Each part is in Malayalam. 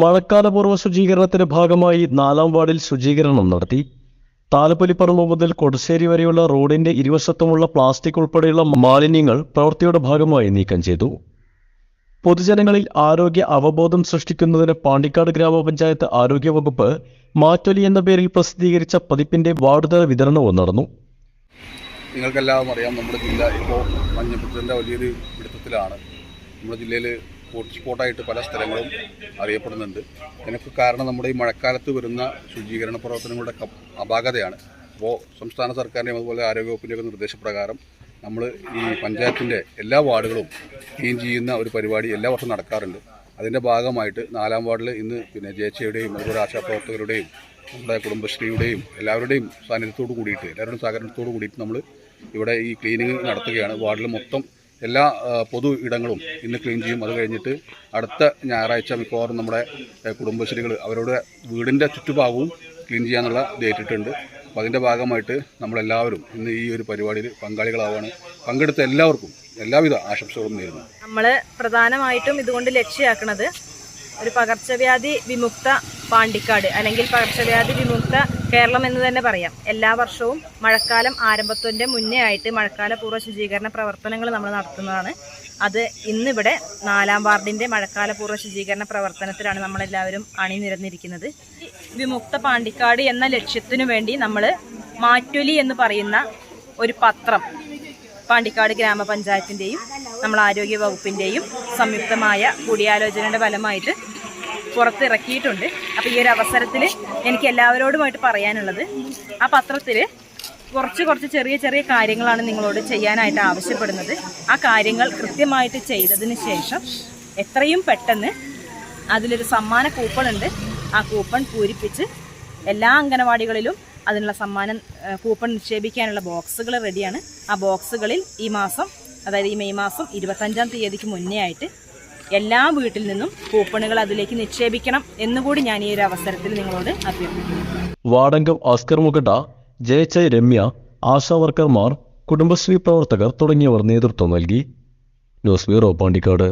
മഴക്കാലപൂർവ ശുചീകരണത്തിന്റെ ഭാഗമായി നാലാം വാർഡിൽ ശുചീകരണം നടത്തി. താലപ്പൊലിപ്പറമ്പ് മുതൽ കൊടുശ്ശേരി വരെയുള്ള റോഡിന്റെ ഇരുവശത്തുമുള്ള പ്ലാസ്റ്റിക് ഉൾപ്പെടെയുള്ള മാലിന്യങ്ങൾ പ്രവൃത്തിയുടെ ഭാഗമായി നീക്കം ചെയ്തു. പൊതുജനങ്ങളിൽ ആരോഗ്യ അവബോധം സൃഷ്ടിക്കുന്നതിന് പാണ്ടിക്കാട് ഗ്രാമപഞ്ചായത്ത് ആരോഗ്യവകുപ്പ് മാറ്റൊലി എന്ന പേരിൽ പ്രസിദ്ധീകരിച്ച പതിപ്പിന്റെ വാർഡുതല വിതരണവും നടന്നു. നിങ്ങൾക്കെല്ലാം അറിയാം നമ്മുടെ ജില്ല ഇപ്പോൾ മഞ്ഞപ്പിത്തത്തിന്റെ വലിയൊരു പിടുത്തത്തിലാണ്. നമ്മുടെ ജില്ലയിൽ ഹോട്ട്സ്പോട്ടായിട്ട് പല സ്ഥലങ്ങളും അറിയപ്പെടുന്നുണ്ട്. ഇതിനൊക്കെ കാരണം നമ്മുടെ ഈ മഴക്കാലത്ത് വരുന്ന ശുചീകരണ പ്രവർത്തനങ്ങളുടെ അപാകതയാണ്. അപ്പോൾ സംസ്ഥാന സർക്കാരിന്റെയും അതുപോലെ ആരോഗ്യവകുപ്പിന്റെയൊക്കെ നിർദ്ദേശപ്രകാരം നമ്മൾ ഈ പഞ്ചായത്തിന്റെ എല്ലാ വാർഡുകളും ക്ലീൻ ചെയ്യുന്ന ഒരു പരിപാടി എല്ലാ വർഷവും നടക്കാറുണ്ട്. അതിന്റെ ഭാഗമായിട്ട് നാലാം വാർഡിൽ ഇന്ന് പിന്നെ ജയച്ചയുടെയും അതുപോലെ ആശാപ്രവർത്തകരുടെയും നമ്മുടെ കുടുംബശ്രീയുടെയും എല്ലാവരുടെയും സാന്നിധ്യത്തോട് കൂടിയിട്ട് എല്ലാവരുടെയും സഹകരണത്തോട് കൂടിയിട്ട് നമ്മൾ ഇവിടെ ഈ ക്ലീനിങ് നടത്തുകയാണ്. വാർഡിൽ മൊത്തം എല്ലാ പൊതു ഇടങ്ങളും ഇന്ന് ക്ലീൻ ചെയ്യും. അത് കഴിഞ്ഞിട്ട് അടുത്ത ഞായറാഴ്ച മിക്കവാറും നമ്മുടെ കുടുംബശ്രീകൾ അവരുടെ വീടിന്റെ ചുറ്റുഭാഗവും ക്ലീൻ ചെയ്യാനുള്ള ഡേറ്റിട്ടുണ്ട് അപ്പോൾ അതിന്റെ ഭാഗമായിട്ട് നമ്മളെല്ലാവരും ഇന്ന് ഈ ഒരു പരിപാടിയിൽ പങ്കാളികളാവാണ്. പങ്കെടുത്ത എല്ലാവർക്കും എല്ലാവിധ ആശംസകളും നേരുന്നു. നമ്മൾ പ്രധാനമായിട്ടും ഇതുകൊണ്ട് ലക്ഷ്യമാക്കുന്നത് ഒരു പകർച്ചവ്യാധി വിമുക്ത പാണ്ടിക്കാട് അല്ലെങ്കിൽ പകർച്ചവ്യാധി വിമുക്ത കേരളം എന്ന് തന്നെ പറയാം. എല്ലാ വർഷവും മഴക്കാലം ആരംഭത്തിന്റെ മുന്നേ ആയിട്ട് മഴക്കാല പൂർവ ശുചീകരണ പ്രവർത്തനങ്ങൾ നമ്മൾ നടത്തുന്നതാണ്. അത് ഇന്നിവിടെ നാലാം വാർഡിന്റെ മഴക്കാല പൂർവ ശുചീകരണ പ്രവർത്തനത്തിലാണ് നമ്മളെല്ലാവരും അണിനിരന്നിരിക്കുന്നത് വിമുക്ത പാണ്ടിക്കാട് എന്ന ലക്ഷ്യത്തിനു വേണ്ടി നമ്മൾ മാറ്റൊലി എന്ന് പറയുന്ന ഒരു പത്രം പാണ്ടിക്കാട് ഗ്രാമപഞ്ചായത്തിന്റെയും നമ്മൾ ആരോഗ്യ വകുപ്പിന്റെയും സംയുക്തമായ കൂടിയാലോചനയുടെ ഫലമായിട്ട് പുറത്തിറക്കിയിട്ടുണ്ട്. അപ്പോൾ ഈ ഒരു അവസരത്തിൽ എനിക്ക് എല്ലാവരോടുമായിട്ട് പറയാനുള്ളത്. ആ പത്രത്തിൽ കുറച്ച് കുറച്ച് ചെറിയ ചെറിയ കാര്യങ്ങളാണ് നിങ്ങളോട് ചെയ്യാനായിട്ട് ആവശ്യപ്പെടുന്നത്. ആ കാര്യങ്ങൾ കൃത്യമായിട്ട് ചെയ്തതിന് ശേഷം എത്രയും പെട്ടെന്ന് അതിലൊരു സമ്മാന കൂപ്പൺ ഉണ്ട്. ആ കൂപ്പൺ പൂരിപ്പിച്ച് എല്ലാ അംഗനവാടികളിലും അതിനുള്ള സമ്മാനം കൂപ്പൺ നിക്ഷേപിക്കാനുള്ള ബോക്സുകൾ റെഡിയാണ്. ആ ബോക്സുകളിൽ ഈ മാസം അതായത് ഈ മെയ് മാസം ഇരുപത്തഞ്ചാം തീയതിക്ക് മുന്നേ ആയിട്ട് എല്ലാ വീട്ടിൽ നിന്നും കൂപ്പണുകൾ അതിലേക്ക് നിക്ഷേപിക്കണം എന്നുകൂടി ഞാൻ ഈ ഒരു അവസരത്തിൽ നിങ്ങളോട് അഭ്യർത്ഥിക്കുന്നു. വാടങ്കം ഓസ്കർ മുഗഡ ജയച്ചയ് രമ്യ ആശാ വർക്കർമാർ കുടുംബശ്രീ പ്രവർത്തകർ തുടങ്ങിയവർ നേതൃത്വം നൽകി. News bureau Pandikkad.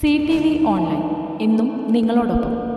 C T V online. എന്നും നിങ്ങളോടൊപ്പം.